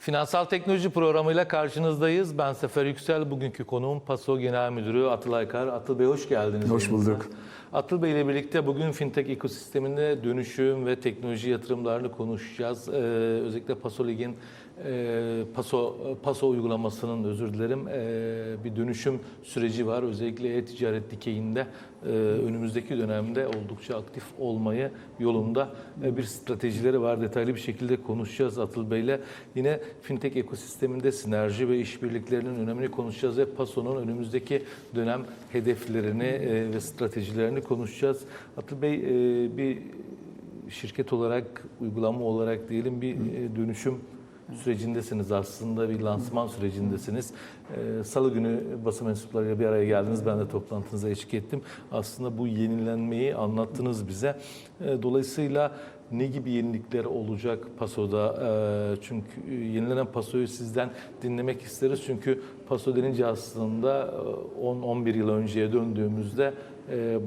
Finansal Teknoloji programıyla karşınızdayız. Ben Sefer Yüksel. Bugünkü konuğum Paso Genel Müdürü Atıl Aykar. Atıl Bey hoş geldiniz. Hoş bulduk. Atıl Bey ile birlikte bugün fintech ekosisteminde dönüşüm ve teknoloji yatırımlarını konuşacağız. Ee, özellikle Paso Lig'in e, Paso Paso uygulamasının özür dilerim e, bir dönüşüm süreci var. Özellikle e-ticaret dikeyinde e, önümüzdeki dönemde oldukça aktif olmayı yolunda e, bir stratejileri var. Detaylı bir şekilde konuşacağız Atıl Bey'le. Yine fintech ekosisteminde sinerji ve işbirliklerinin önemini konuşacağız ve Paso'nun önümüzdeki dönem hedeflerini e, ve stratejilerini konuşacağız. Atıl Bey e, bir şirket olarak, uygulama olarak diyelim bir e, dönüşüm sürecindesiniz aslında bir lansman sürecindesiniz. Ee, Salı günü basın mensuplarıyla bir araya geldiniz. Ben de toplantınıza eşlik ettim. Aslında bu yenilenmeyi anlattınız bize. Ee, Dolayısıyla ne gibi yenilikler olacak Paso'da? Ee, Çünkü yenilenen Paso'yu sizden dinlemek isteriz. Çünkü Paso denince aslında e, 10-11 yıl önceye döndüğümüzde e,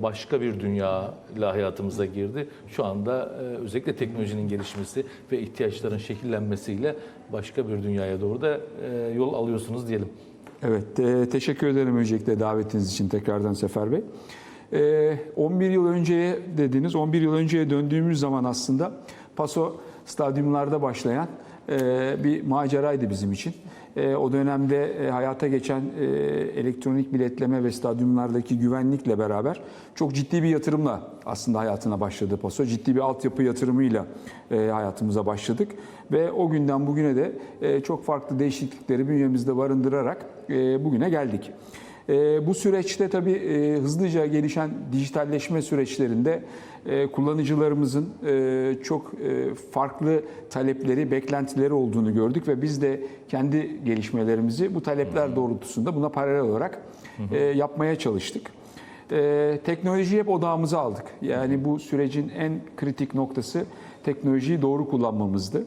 başka bir dünya hayatımıza girdi. Şu anda e, özellikle teknolojinin gelişmesi ve ihtiyaçların şekillenmesiyle başka bir dünyaya doğru da e, yol alıyorsunuz diyelim. Evet, e, teşekkür ederim öncelikle davetiniz için tekrardan Sefer Bey. E, 11 yıl önceye dediniz, 11 yıl önceye döndüğümüz zaman aslında Paso stadyumlarda başlayan e, bir maceraydı bizim için. E, o dönemde e, hayata geçen e, elektronik biletleme ve stadyumlardaki güvenlikle beraber çok ciddi bir yatırımla aslında hayatına başladı Paso. Ciddi bir altyapı yatırımıyla hayatımıza başladık ve o günden bugüne de çok farklı değişiklikleri bünyemizde barındırarak e, bugüne geldik. E, bu süreçte tabii e, hızlıca gelişen dijitalleşme süreçlerinde e, kullanıcılarımızın e, çok e, farklı talepleri, beklentileri olduğunu gördük ve biz de kendi gelişmelerimizi bu talepler doğrultusunda buna paralel olarak e, yapmaya çalıştık. E, teknolojiyi hep odağımıza aldık. Yani bu sürecin en kritik noktası teknolojiyi doğru kullanmamızdı.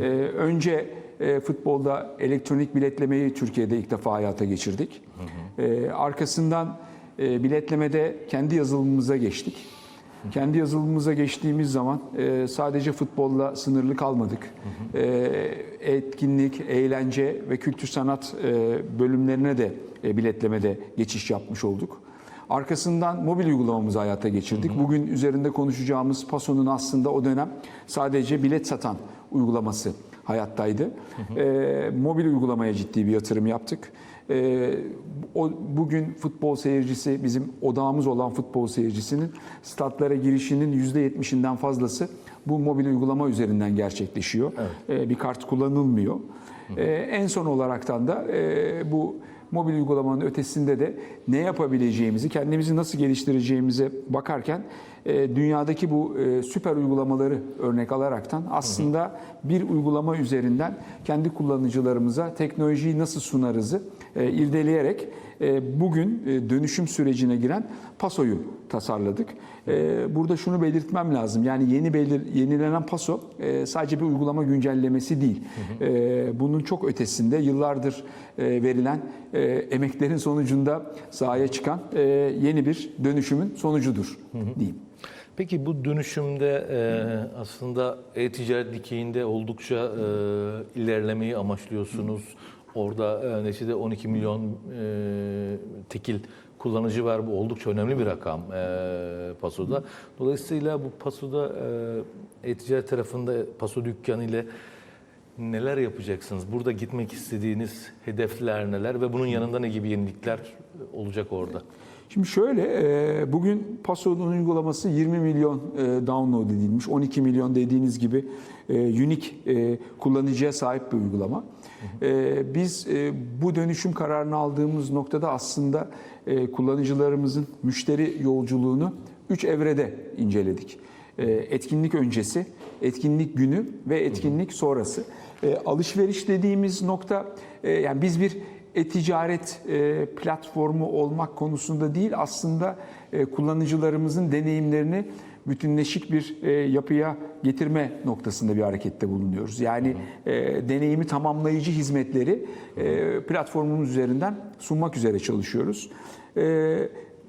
E, önce e, futbolda elektronik biletlemeyi Türkiye'de ilk defa hayata geçirdik. E, arkasından e, biletlemede kendi yazılımımıza geçtik. Kendi yazılımımıza geçtiğimiz zaman e, sadece futbolla sınırlı kalmadık. E, etkinlik, eğlence ve kültür sanat e, bölümlerine de e, biletlemede geçiş yapmış olduk. Arkasından mobil uygulamamızı hayata geçirdik. Bugün üzerinde konuşacağımız Paso'nun aslında o dönem sadece bilet satan uygulaması hayattaydı. E, mobil uygulamaya ciddi bir yatırım yaptık. E, o, bugün futbol seyircisi, bizim odağımız olan futbol seyircisinin statlara girişinin %70'inden fazlası bu mobil uygulama üzerinden gerçekleşiyor. E, bir kart kullanılmıyor. E, en son olaraktan da e, bu mobil uygulamanın ötesinde de ne yapabileceğimizi, kendimizi nasıl geliştireceğimize bakarken e, dünyadaki bu e, süper uygulamaları örnek alaraktan aslında bir uygulama üzerinden kendi kullanıcılarımıza teknolojiyi nasıl sunarızı e, irdeleyerek bugün dönüşüm sürecine giren Paso'yu tasarladık. Burada şunu belirtmem lazım. Yani yeni belir, yenilenen Paso sadece bir uygulama güncellemesi değil. Bunun çok ötesinde yıllardır verilen emeklerin sonucunda sahaya çıkan yeni bir dönüşümün sonucudur diyeyim. Peki bu dönüşümde e, aslında e-ticaret dikeyinde oldukça e, ilerlemeyi amaçlıyorsunuz. Orada e, neticede 12 milyon e, tekil kullanıcı var. Bu oldukça önemli bir rakam e, Paso'da. Dolayısıyla bu Paso'da e, e-ticaret tarafında Paso dükkanı ile neler yapacaksınız? Burada gitmek istediğiniz hedefler neler ve bunun yanında ne gibi yenilikler olacak orada? Şimdi şöyle, e, bugün Paso'nun uygulaması 20 milyon e, download edilmiş, 12 milyon dediğiniz gibi e, unique kullanıcıya sahip bir uygulama. Biz bu dönüşüm kararını aldığımız noktada aslında kullanıcılarımızın müşteri yolculuğunu 3 evrede inceledik. Etkinlik öncesi, etkinlik günü ve etkinlik sonrası. Alışveriş dediğimiz nokta, yani biz bir e-ticaret e, platformu olmak konusunda değil aslında e, kullanıcılarımızın deneyimlerini bütünleşik bir e, yapıya getirme noktasında bir harekette bulunuyoruz. Yani deneyimi tamamlayıcı hizmetleri platformumuz üzerinden sunmak üzere çalışıyoruz.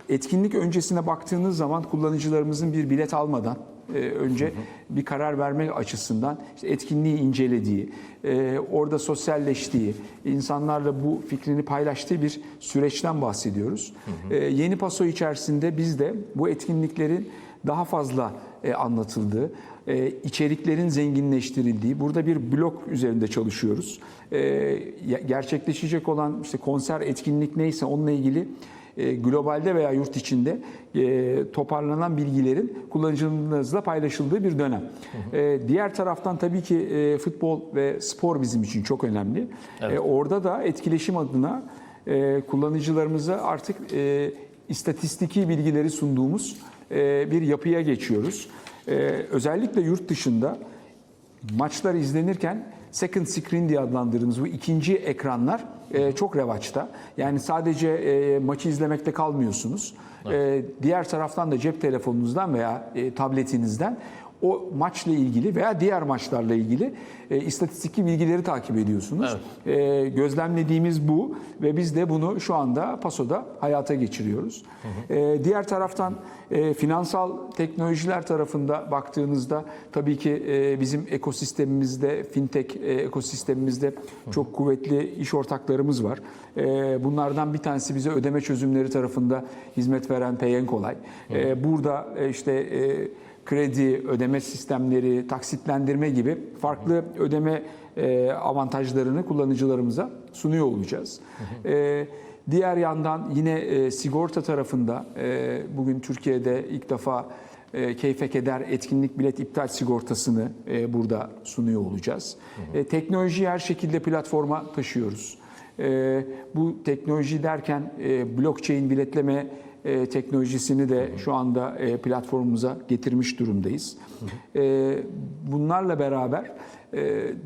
Etkinlik öncesine baktığınız zaman kullanıcılarımızın bir bilet almadan önce bir karar vermek açısından işte etkinliği incelediği, e, orada sosyalleştiği, insanlarla bu fikrini paylaştığı bir süreçten bahsediyoruz. E, Yeni Paso içerisinde biz de bu etkinliklerin daha fazla e, anlatıldığı, e, içeriklerin zenginleştirildiği, burada bir blok üzerinde çalışıyoruz. E, gerçekleşecek olan işte konser, etkinlik neyse onunla ilgili e, globalde veya yurt içinde e, toparlanan bilgilerin kullanıcılarımızla paylaşıldığı bir dönem. E, diğer taraftan tabii ki e, futbol ve spor bizim için çok önemli. E, orada da etkileşim adına e, kullanıcılarımıza artık e, istatistiki bilgileri sunduğumuz e, bir yapıya geçiyoruz. E, özellikle yurt dışında maçlar izlenirken second screen diye adlandırdığımız bu ikinci ekranlar e, çok revaçta. Yani sadece e, maçı izlemekte kalmıyorsunuz. E, diğer taraftan da cep telefonunuzdan veya e, tabletinizden o maçla ilgili veya diğer maçlarla ilgili e, istatistiki bilgileri takip ediyorsunuz. E, gözlemlediğimiz bu ve biz de bunu şu anda PASO'da hayata geçiriyoruz. E, diğer taraftan e, finansal teknolojiler tarafında baktığınızda tabii ki e, bizim ekosistemimizde, fintech e, ekosistemimizde çok kuvvetli iş ortaklarımız var. E, bunlardan bir tanesi bize ödeme çözümleri tarafında hizmet veren Pay Kolay. E, burada e, işte e, kredi, ödeme sistemleri, taksitlendirme gibi farklı ödeme e, avantajlarını kullanıcılarımıza sunuyor olacağız. E, Diğer yandan yine e, sigorta tarafında bugün Türkiye'de ilk defa keyfe keder etkinlik bilet iptal sigortasını burada sunuyor olacağız. E, teknolojiyi her şekilde platforma taşıyoruz. Bu teknoloji derken blockchain biletleme e, teknolojisini de şu anda e, platformumuza getirmiş durumdayız. E, bunlarla beraber e,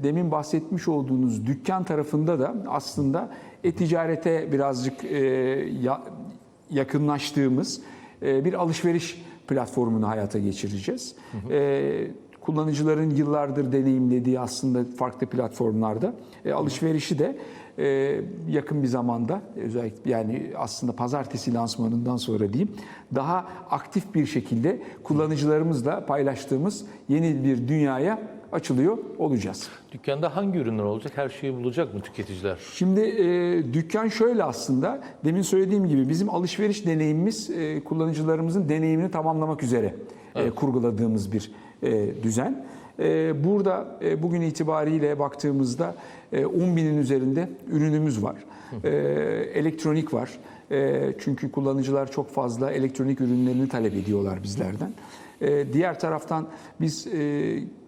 demin bahsetmiş olduğunuz dükkan tarafında da aslında e-ticarete birazcık e, ya- yakınlaştığımız e, bir alışveriş platformunu hayata geçireceğiz. E, kullanıcıların yıllardır deneyimlediği aslında farklı platformlarda e, alışverişi de e, yakın bir zamanda özellikle yani aslında pazartesi lansmanından sonra diyeyim daha aktif bir şekilde kullanıcılarımızla paylaştığımız yeni bir dünyaya açılıyor olacağız. Dükkanda hangi ürünler olacak? Her şeyi bulacak mı tüketiciler? Şimdi e, dükkan şöyle aslında demin söylediğim gibi bizim alışveriş deneyimimiz e, kullanıcılarımızın deneyimini tamamlamak üzere e, kurguladığımız bir e, düzen. E, burada bugün itibariyle baktığımızda e, 10 binin üzerinde ürünümüz var. Elektronik var. Çünkü kullanıcılar çok fazla elektronik ürünlerini talep ediyorlar bizlerden. Diğer taraftan biz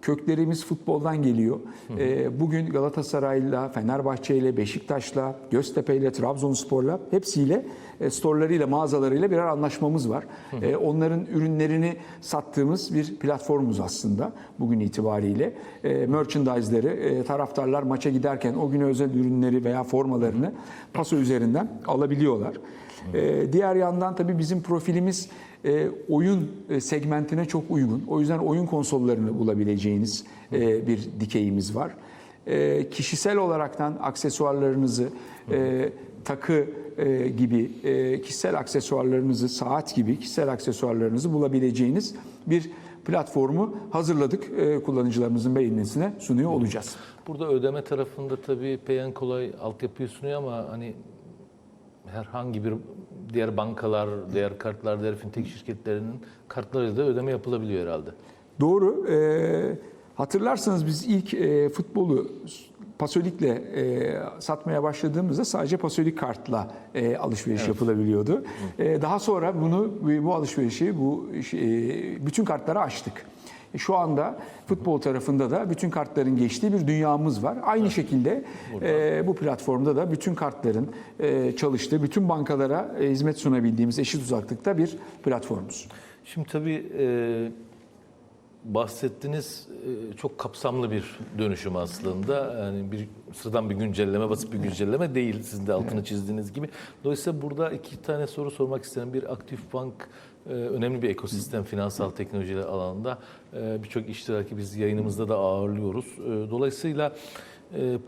köklerimiz futboldan geliyor. E, Bugün Galatasaray'la, Fenerbahçe'yle, Beşiktaş'la, Göztepe'yle, Trabzonspor'la hepsiyle e, storelarıyla, mağazalarıyla birer anlaşmamız var. E, Onların ürünlerini sattığımız bir platformumuz aslında bugün itibariyle. E, Merchandise'leri e, taraftarlar maça giderken o güne özel ürünleri veya formalarını paso üzerinden alabiliyorlar. E, Diğer yandan tabii bizim profilimiz e, oyun e, segmentine çok uygun. O yüzden oyun konsollarını bulabileceğiniz e, bir dikeyimiz var. E, kişisel olaraktan aksesuarlarınızı, e, takı e, gibi e, kişisel aksesuarlarınızı, saat gibi kişisel aksesuarlarınızı bulabileceğiniz bir platformu hazırladık. E, kullanıcılarımızın beğenisine sunuyor olacağız. Burada ödeme tarafında tabii Payen Kolay altyapıyı sunuyor ama hani herhangi bir diğer bankalar, diğer kartlar, diğer fintech şirketlerinin kartlarıyla da ödeme yapılabiliyor herhalde. Doğru. E, hatırlarsanız biz ilk e, futbolu Pasolik'le e, satmaya başladığımızda sadece Pasolik kartla e, alışveriş yapılabiliyordu. E, daha sonra bunu bu alışverişi bu e, bütün kartlara açtık. E, Şu anda futbol tarafında da bütün kartların geçtiği bir dünyamız var. Aynı şekilde e, bu platformda da bütün kartların e, çalıştığı, bütün bankalara e, hizmet sunabildiğimiz eşit uzaklıkta bir platformuz. Şimdi tabii e, bahsettiğiniz e, çok kapsamlı bir dönüşüm aslında. Yani bir sıradan bir güncelleme, basit bir güncelleme değil sizin de altını çizdiğiniz gibi. Dolayısıyla burada iki tane soru sormak isterim. Bir aktif bank e, önemli bir ekosistem finansal teknolojiler alanında. E, Birçok iştiraki biz yayınımızda da ağırlıyoruz. Dolayısıyla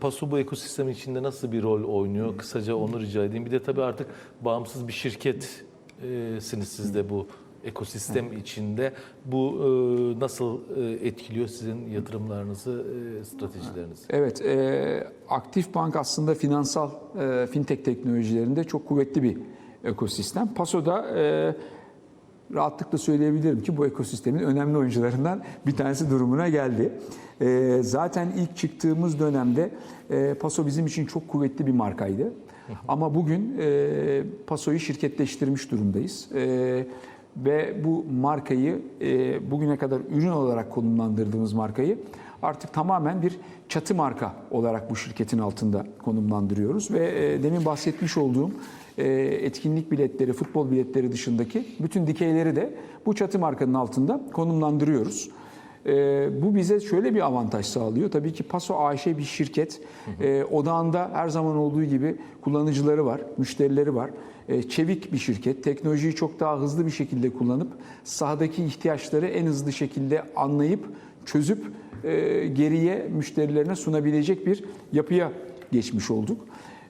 Paso bu ekosistem içinde nasıl bir rol oynuyor? Kısaca onu rica edeyim. Bir de tabii artık bağımsız bir şirketsiniz siz de bu ekosistem içinde bu e, nasıl e, etkiliyor sizin yatırımlarınızı, e, stratejilerinizi? Evet, e, Aktif Bank aslında finansal e, fintech teknolojilerinde çok kuvvetli bir ekosistem. Paso'da e, rahatlıkla söyleyebilirim ki bu ekosistemin önemli oyuncularından bir tanesi durumuna geldi. E, zaten ilk çıktığımız dönemde e, Paso bizim için çok kuvvetli bir markaydı. Ama bugün e, Paso'yu şirketleştirmiş durumdayız. E, ve bu markayı e, bugüne kadar ürün olarak konumlandırdığımız markayı artık tamamen bir çatı marka olarak bu şirketin altında konumlandırıyoruz ve e, demin bahsetmiş olduğum e, etkinlik biletleri, futbol biletleri dışındaki bütün dikeyleri de bu çatı markanın altında konumlandırıyoruz. E, bu bize şöyle bir avantaj sağlıyor. Tabii ki Paso AŞ bir şirket. E, odağında her zaman olduğu gibi kullanıcıları var, müşterileri var. E, çevik bir şirket. Teknolojiyi çok daha hızlı bir şekilde kullanıp sahadaki ihtiyaçları en hızlı şekilde anlayıp çözüp e, geriye müşterilerine sunabilecek bir yapıya geçmiş olduk.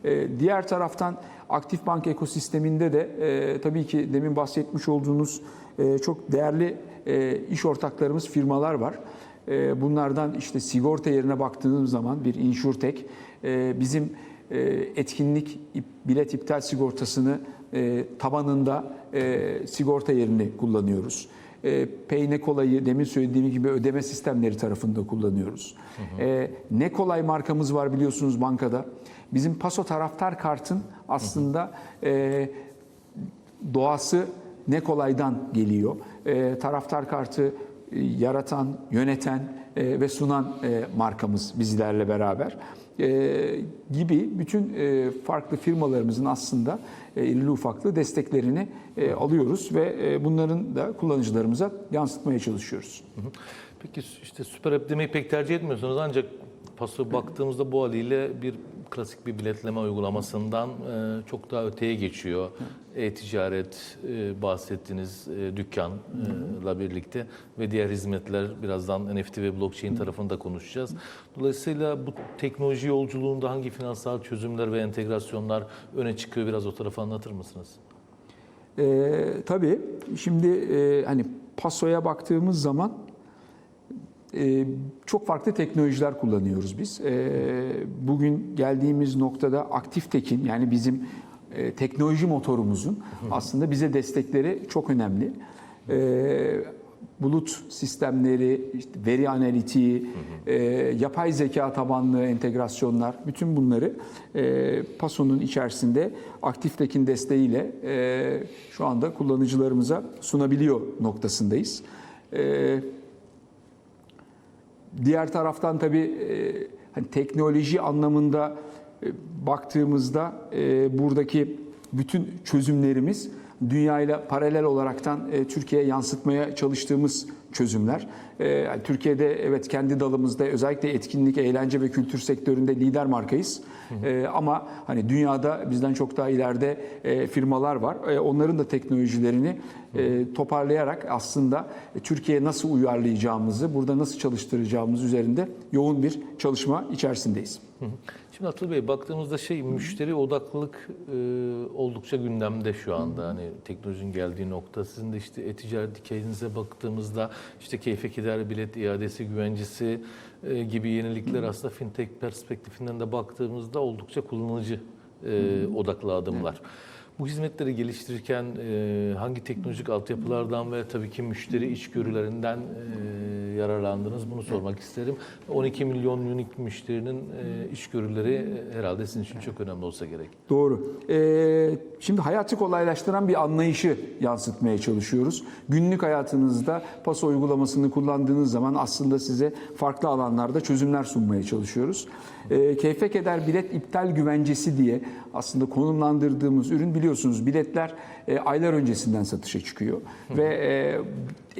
E, diğer taraftan aktif bank ekosisteminde de e, tabii ki demin bahsetmiş olduğunuz e, çok değerli e, iş ortaklarımız firmalar var. E, bunlardan işte sigorta yerine baktığımız zaman bir insurtech e, bizim e, etkinlik bilet iptal sigortasını e, tabanında e, sigorta yerini kullanıyoruz. E, Pay kolayı demin söylediğim gibi ödeme sistemleri tarafında kullanıyoruz. E, ne kolay markamız var biliyorsunuz bankada. Bizim Paso taraftar kartın aslında e, doğası ne kolaydan geliyor. E, taraftar kartı e, yaratan, yöneten e, ve sunan e, markamız bizlerle beraber e, gibi bütün e, farklı firmalarımızın aslında e, irili ufaklı desteklerini e, alıyoruz ve e, bunların da kullanıcılarımıza yansıtmaya çalışıyoruz. Peki işte süper app demeyi pek tercih etmiyorsunuz ancak Paso baktığımızda bu haliyle bir klasik bir biletleme uygulamasından e, çok daha öteye geçiyor. E-ticaret, e, bahsettiğiniz e, dükkanla birlikte ve diğer hizmetler birazdan NFT ve blockchain tarafında konuşacağız. Dolayısıyla bu teknoloji yolculuğunda hangi finansal çözümler ve entegrasyonlar öne çıkıyor biraz o tarafı anlatır mısınız? Ee, tabii şimdi e, hani Paso'ya baktığımız zaman e, çok farklı teknolojiler kullanıyoruz biz. E, bugün geldiğimiz noktada aktif tekin yani bizim e, teknoloji motorumuzun aslında bize destekleri çok önemli. E, bulut sistemleri, işte veri analitiği, e, yapay zeka tabanlı entegrasyonlar, bütün bunları e, Paso'nun içerisinde Aktiftekin desteğiyle şu anda kullanıcılarımıza sunabiliyor noktasındayız. Diğer taraftan tabii e, hani teknoloji anlamında e, baktığımızda e, buradaki bütün çözümlerimiz dünyayla paralel olaraktan e, Türkiye'ye yansıtmaya çalıştığımız çözümler. E, Türkiye'de evet kendi dalımızda özellikle etkinlik, eğlence ve kültür sektöründe lider markayız. E, ama hani dünyada bizden çok daha ileride e, firmalar var. E, onların da teknolojilerini e, toparlayarak aslında e, Türkiye'ye nasıl uyarlayacağımızı, burada nasıl çalıştıracağımız üzerinde yoğun bir çalışma içerisindeyiz. Hı hı. Şimdi Atıl Bey baktığımızda şey müşteri odaklılık e, oldukça gündemde şu anda. Hani teknolojinin geldiği nokta. Sizin de işte e-ticaret dikeyinize baktığımızda işte keyfe keder bilet iadesi güvencesi e, gibi yenilikler aslında fintech perspektifinden de baktığımızda oldukça kullanıcı e, odaklı adımlar. Bu hizmetleri geliştirirken e, hangi teknolojik altyapılardan ve tabii ki müşteri içgörülerinden e, yararlandınız bunu sormak isterim. 12 milyon unik müşterinin e, içgörüleri e, herhalde sizin için çok önemli olsa gerek. Doğru. Ee, şimdi hayatı kolaylaştıran bir anlayışı yansıtmaya çalışıyoruz. Günlük hayatınızda PASO uygulamasını kullandığınız zaman aslında size farklı alanlarda çözümler sunmaya çalışıyoruz. Ee, keyfe keder bilet iptal güvencesi diye aslında konumlandırdığımız ürün biliyorsunuz biletler e, aylar öncesinden satışa çıkıyor. Ve e,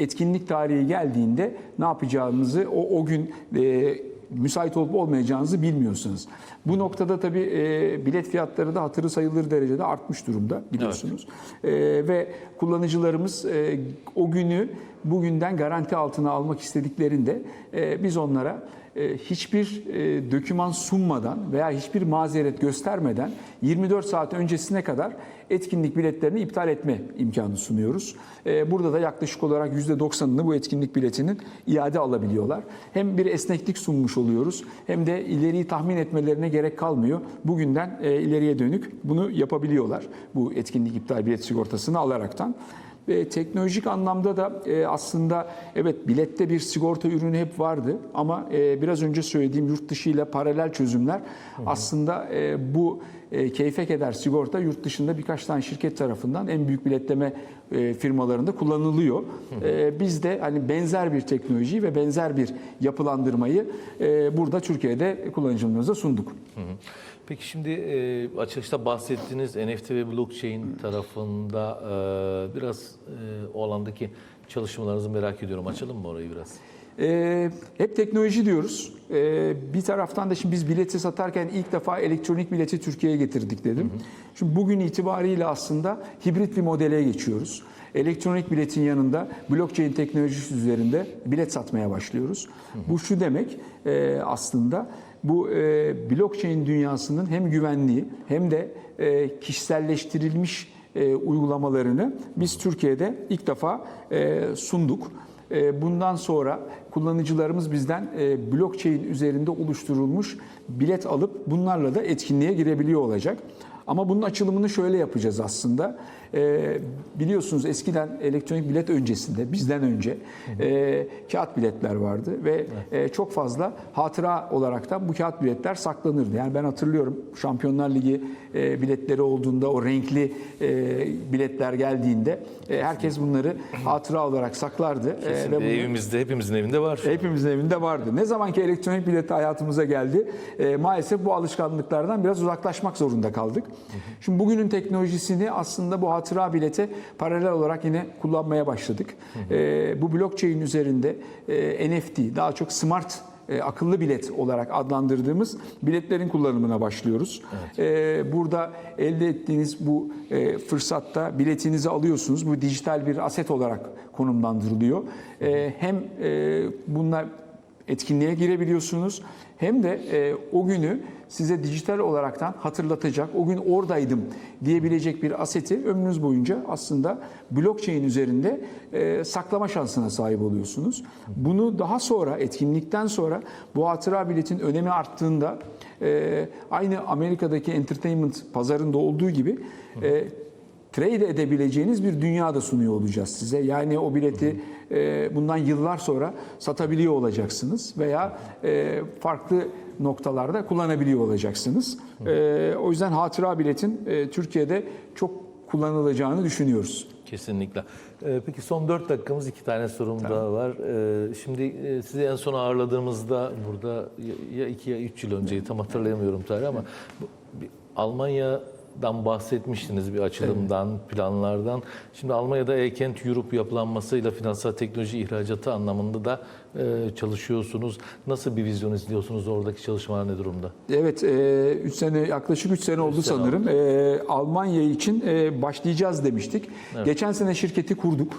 etkinlik tarihi geldiğinde ne yapacağımızı o, o gün e, müsait olup olmayacağınızı bilmiyorsunuz. Bu noktada tabii e, bilet fiyatları da hatırı sayılır derecede artmış durumda biliyorsunuz. E, ve kullanıcılarımız e, o günü bugünden garanti altına almak istediklerinde e, biz onlara e, hiçbir e, döküman sunmadan veya hiçbir mazeret göstermeden 24 saat öncesine kadar etkinlik biletlerini iptal etme imkanı sunuyoruz. E, Burada da yaklaşık olarak %90'ını bu etkinlik biletinin iade alabiliyorlar. Hem bir esneklik sunmuş oluyoruz hem de ileriyi tahmin etmelerine gerek kalmıyor. Bugünden e, ileriye dönük bunu yapabiliyorlar. Bu etkinlik iptal bilet sigortasını alaraktan. Ve teknolojik anlamda da e, aslında evet bilette bir sigorta ürünü hep vardı ama e, biraz önce söylediğim yurt dışı ile paralel çözümler aslında e, bu e, keyfe keder sigorta yurt dışında birkaç tane şirket tarafından en büyük biletleme e, firmalarında kullanılıyor. E, biz de hani benzer bir teknolojiyi ve benzer bir yapılandırmayı e, burada Türkiye'de kullanıcılarımıza sunduk. Hı hı. Peki şimdi e, açılışta bahsettiğiniz NFT ve blockchain tarafında e, biraz e, o alandaki çalışmalarınızı merak ediyorum. Açalım mı orayı biraz? Ee, hep teknoloji diyoruz. Ee, bir taraftan da şimdi biz bileti satarken ilk defa elektronik bileti Türkiye'ye getirdik dedim. Şimdi bugün itibariyle aslında hibrit bir modele geçiyoruz. Elektronik biletin yanında blockchain teknolojisi üzerinde bilet satmaya başlıyoruz. Bu şu demek e, aslında bu e, blockchain dünyasının hem güvenliği hem de e, kişiselleştirilmiş e, uygulamalarını biz Türkiye'de ilk defa e, sunduk. E, Bundan sonra kullanıcılarımız bizden e, blockchain üzerinde oluşturulmuş bilet alıp bunlarla da etkinliğe girebiliyor olacak. Ama bunun açılımını şöyle yapacağız aslında. E, biliyorsunuz eskiden elektronik bilet öncesinde, bizden önce e, kağıt biletler vardı ve e, çok fazla hatıra olarak da bu kağıt biletler saklanırdı. Yani ben hatırlıyorum Şampiyonlar Ligi e, biletleri olduğunda o renkli e, biletler geldiğinde e, herkes bunları hatıra olarak saklardı. E, Kesinlikle bunlar- evimizde, hepimizin evinde var. Hepimizin evinde vardı. Ne zaman ki elektronik bilet hayatımıza geldi, e, maalesef bu alışkanlıklardan biraz uzaklaşmak zorunda kaldık. Şimdi bugünün teknolojisini aslında bu hatıra bilete paralel olarak yine kullanmaya başladık. E, bu blockchain üzerinde e, NFT, daha çok smart e, akıllı bilet olarak adlandırdığımız biletlerin kullanımına başlıyoruz. E, burada elde ettiğiniz bu e, fırsatta biletinizi alıyorsunuz. Bu dijital bir aset olarak konumlandırılıyor. E, hem e, bunlar etkinliğe girebiliyorsunuz hem de e, o günü size dijital olaraktan hatırlatacak, o gün oradaydım diyebilecek bir aseti ömrünüz boyunca aslında blockchain üzerinde e, saklama şansına sahip oluyorsunuz. Bunu daha sonra, etkinlikten sonra bu hatıra biletin önemi arttığında e, aynı Amerika'daki entertainment pazarında olduğu gibi e, trade edebileceğiniz bir dünya da sunuyor olacağız size. Yani o bileti e, bundan yıllar sonra satabiliyor olacaksınız veya e, farklı noktalarda kullanabiliyor olacaksınız. E, o yüzden hatıra biletin e, Türkiye'de çok kullanılacağını düşünüyoruz. Kesinlikle. Ee, Peki son 4 dakikamız iki tane sorum daha var. Ee, Şimdi e, sizi en son ağırladığımızda burada ya- ya 2 ya 3 yıl önceyi tam hatırlayamıyorum tarihi ama bu- Almanya'dan bahsetmiştiniz bir açılımdan, planlardan. Şimdi Almanya'da E-Kent Europe yapılanmasıyla finansal teknoloji ihracatı anlamında da e, çalışıyorsunuz. Nasıl bir vizyon izliyorsunuz? Oradaki çalışmalar ne durumda? Evet, 3 sene yaklaşık 3 sene oldu sene sanırım. E, Almanya için e, başlayacağız demiştik. Geçen sene şirketi kurduk.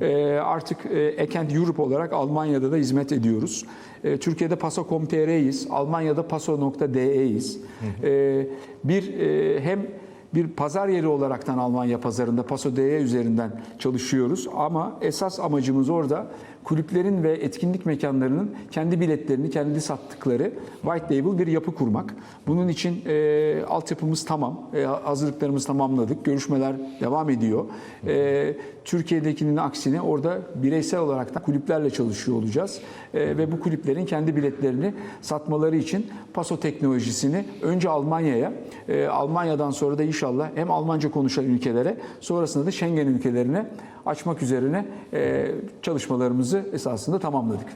E, artık e, Ekent Europe olarak Almanya'da da hizmet ediyoruz. E, Türkiye'de Paso.com.tr'yiz, Almanya'da Paso.de'yiz. E, bir e, hem bir pazar yeri olaraktan Almanya pazarında Paso.de üzerinden çalışıyoruz ama esas amacımız orada kulüplerin ve etkinlik mekanlarının kendi biletlerini kendi sattıkları white label bir yapı kurmak. Bunun için e, altyapımız tamam, e, hazırlıklarımızı tamamladık, görüşmeler devam ediyor. E, Türkiye'dekinin aksine orada bireysel olarak da kulüplerle çalışıyor olacağız E, ve bu kulüplerin kendi biletlerini satmaları için Paso teknolojisini önce Almanya'ya, e, Almanya'dan sonra da inşallah hem Almanca konuşan ülkelere, sonrasında da Schengen ülkelerine açmak üzerine e, çalışmalarımızı esasında tamamladık.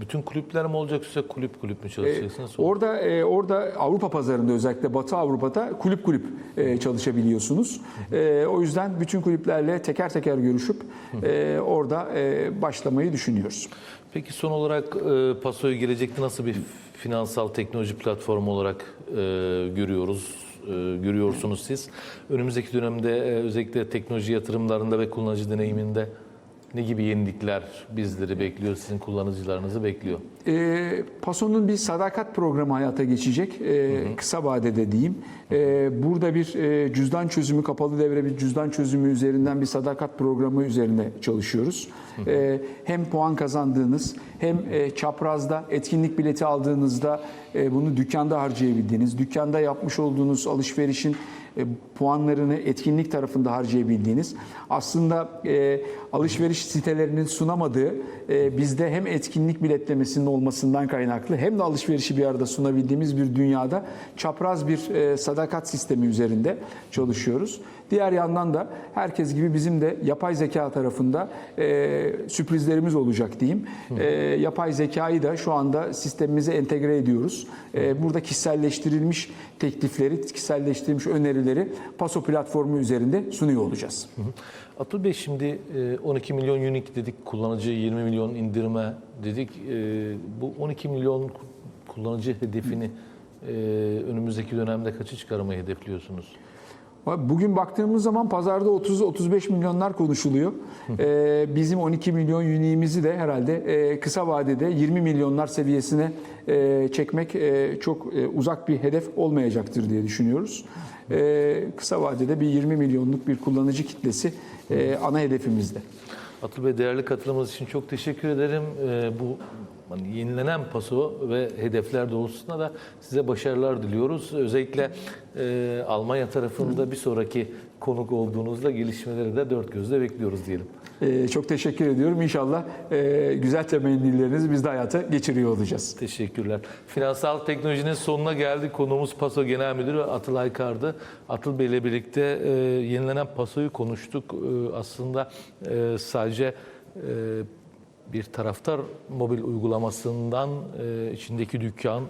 Bütün kulüpler mi olacak yoksa kulüp kulüp mü çalışacaksınız? Orada e, orada Avrupa pazarında özellikle Batı Avrupa'da kulüp kulüp e, çalışabiliyorsunuz. E, o yüzden bütün kulüplerle teker teker görüşüp e, orada e, başlamayı düşünüyoruz. Peki son olarak e, Paso'yu gelecekte nasıl bir finansal teknoloji platformu olarak e, görüyoruz? E, görüyorsunuz siz. Önümüzdeki dönemde e, özellikle teknoloji yatırımlarında ve kullanıcı deneyiminde ne gibi yenilikler bizleri bekliyor, sizin kullanıcılarınızı bekliyor? E, Paso'nun bir sadakat programı hayata geçecek. E, Kısa vadede diyeyim. E, burada bir e, cüzdan çözümü, kapalı devre bir cüzdan çözümü üzerinden bir sadakat programı üzerine çalışıyoruz. E, hem puan kazandığınız hem e, çaprazda etkinlik bileti aldığınızda e, bunu dükkanda harcayabildiğiniz, dükkanda yapmış olduğunuz alışverişin puanlarını etkinlik tarafında harcayabildiğiniz aslında e, alışveriş sitelerinin sunamadığı e, bizde hem etkinlik biletlemesinin olmasından kaynaklı hem de alışverişi bir arada sunabildiğimiz bir dünyada çapraz bir e, sadakat sistemi üzerinde çalışıyoruz. Diğer yandan da herkes gibi bizim de yapay zeka tarafında e, sürprizlerimiz olacak diyeyim. E, yapay zekayı da şu anda sistemimize entegre ediyoruz. E, burada kişiselleştirilmiş teklifleri, kişiselleştirilmiş önerileri Paso platformu üzerinde sunuyor olacağız. Atıl Bey şimdi e, 12 milyon unique dedik, kullanıcı 20 milyon indirme dedik. E, Bu 12 milyon kullanıcı hedefini e, önümüzdeki dönemde kaçı çıkarmayı hedefliyorsunuz? Bugün baktığımız zaman pazarda 30-35 milyonlar konuşuluyor. Ee, bizim 12 milyon uniğimizi de herhalde e, kısa vadede 20 milyonlar seviyesine e, çekmek e, çok e, uzak bir hedef olmayacaktır diye düşünüyoruz. E, kısa vadede bir 20 milyonluk bir kullanıcı kitlesi e, ana hedefimizde. Atıl Bey değerli katılımınız için çok teşekkür ederim. E, Bu hani yenilenen paso ve hedefler doğrultusunda da size başarılar diliyoruz. Özellikle e, Almanya tarafında bir sonraki konuk olduğunuzda gelişmeleri de dört gözle bekliyoruz diyelim. E, çok teşekkür ediyorum. İnşallah e, güzel temennilerinizi biz de hayata geçiriyor olacağız. Teşekkürler. Finansal teknolojinin sonuna geldik. Konuğumuz Paso Genel Müdürü Atıl Aykar'dı. Atıl Bey ile birlikte e, yenilenen Paso'yu konuştuk. E, aslında e, sadece bir taraftar mobil uygulamasından içindeki dükkan,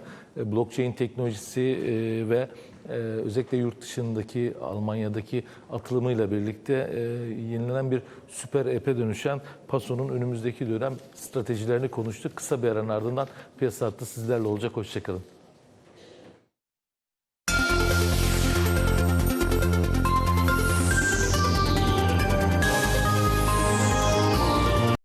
blockchain teknolojisi e, ve e, özellikle yurt dışındaki Almanya'daki atılımıyla birlikte e, yenilenen bir süper app'e dönüşen Paso'nun önümüzdeki dönem stratejilerini konuştuk. Kısa bir aranın ardından piyasa hattı sizlerle olacak. Hoşçakalın.